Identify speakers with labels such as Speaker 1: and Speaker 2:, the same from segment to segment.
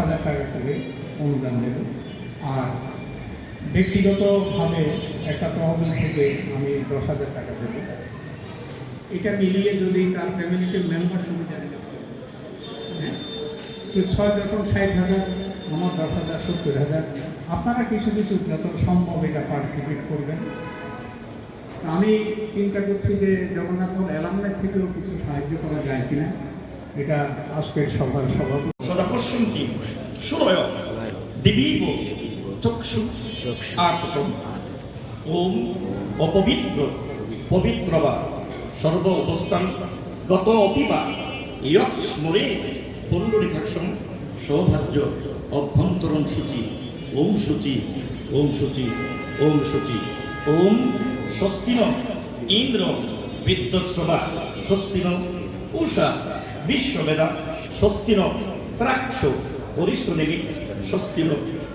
Speaker 1: হাজার টাকা করে অনুদান দেব। আর ব্যক্তিগতভাবে একটা তহবিল থেকে আমি দশ হাজার টাকা দেব। এটা মিলিয়ে যদি তার ফ্যামিলিতে মেম্বার সুবিধা হ্যাঁ তো ছয় যখন ষাট হাজার, আমার দশ হাজার, সত্তর হাজার, আপনারা কিছু কিছু যত সম্ভব এটা পার্টিসিপেট করবেন। আমি চিন্তা করছি যে জগন্নাথপুর অ্যালামনাই থেকেও কিছু সাহায্য করা যায় কিনা। এটা আজকের সভার সভাপতি।
Speaker 2: সদাপশ্যন্তি সুরয় দিবীব চক্ষু আততম ওম অপবিত্র, পবিত্র বা সর্ব অবস্থান গত অপিবা। ইয়ক স্মরে পণ্ডরিকাক্ষম সৌভাগ্য অভ্যন্তরণ সূচি। ওম সূচি ওম সূচি ওম সূচি। ওম স্বস্তিন, ইন্দ্র বিদ্যস্রবা স্বস্তিন, উষা। বিশ্ববেদা স্বস্তিন ত্রাক্ষ পরিশ্রমেগি স্বস্তিন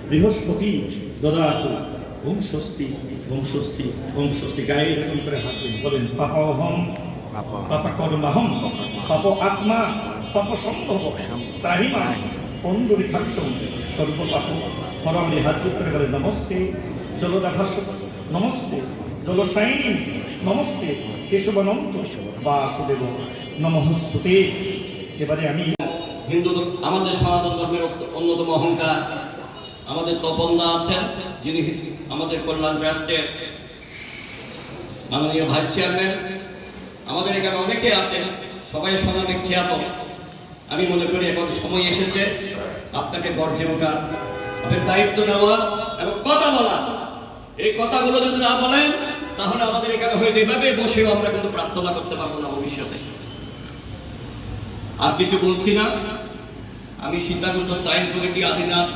Speaker 2: বৃহস্পতি দদাতু। ওম স্বস্তি ওম স্বস্তি ওম স্বস্তি। গায়ে এরকম করে হাত বলেন, পাপহম পাপ কর্মাহম পাপ আত্মা পাপ সম্ভব ত্রাহিমা অন্দরি থাকসম সর্বপাপ, পরমে হাত করে বলে নমস্তে জলদাভাস নমস্তে, জলসায়নী নমস্তে কেশবানন্ত বাসুদেব নমস্তুতে। এবারে আমি
Speaker 3: হিন্দু আমাদের সনাতন ধর্মের অন্যতম অহংকার, আমাদের তপনদা আছেন, যিনি আমাদের কল্যাণ ট্রাস্টের মাননীয় ভাইস চেয়ারম্যান। আমাদের এখানে অনেকে আছেন, সবাই সনামে খ্যাত। আমি মনে করি এখন সময় এসেছে আপনাকে গর্জেমকা আপনার দায়িত্ব নেওয়ার এবং কথা বলা এই কথাগুলো যদি না বলেন তাহলে আমাদের এখানে হয়ে যেভাবে বসেও আমরা কিন্তু প্রার্থনা করতে পারব না ভবিষ্যতে। আর কিছু বলছি না। আমি সীতাকুণ্ড সাইন কমিটি আদিনাথ